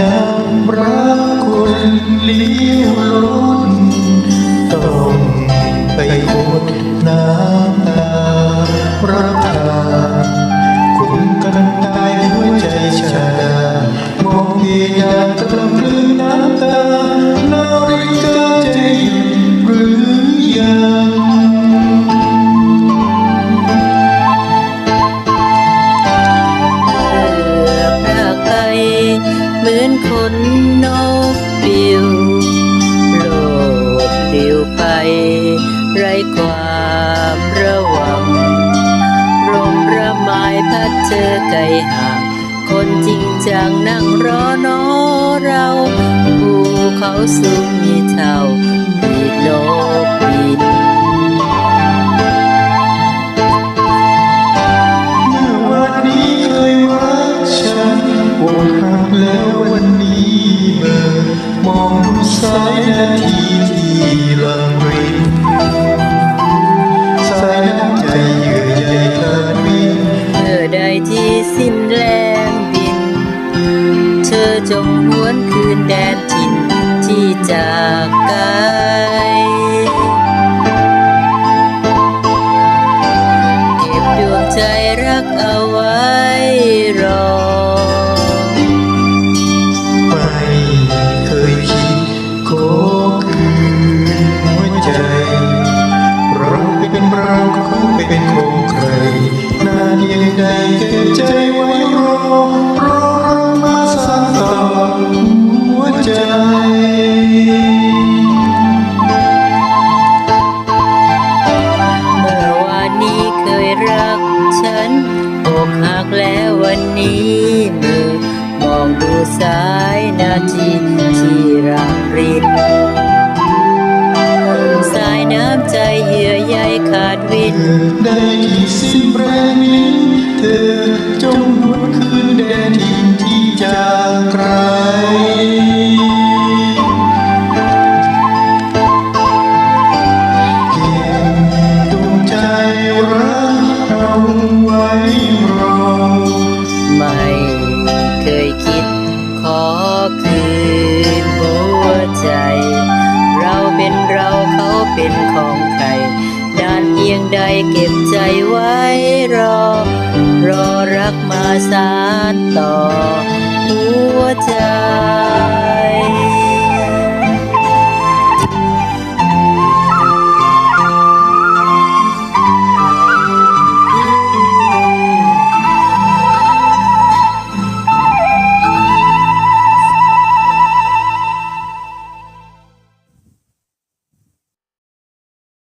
น้ำรักคุณเลี้ยวล้นต้อง เจอไกลห่าง คนจริงจังนั่งรอน้อเราภูเขาสูงมีเท่าปีกนกบินเมื่อวันนี้เคยรักฉันอกหักแล้ววันนี้เมื่อมองดูสายนาที สิ้นแรงบิน เธอจงหวนคืนแดนถิ่นที่จากไกลเก็บดวงใจรักเอาไว้รอ องดูสายนาทีที่รักรินสายน้ำใจเยื่อใยขาดวิน ได้ที่สิ้นแรงลิ้น เป็นของใครนานเพียงใดเก็บใจไว้รอ รอรักมาสานต่อหัวใจ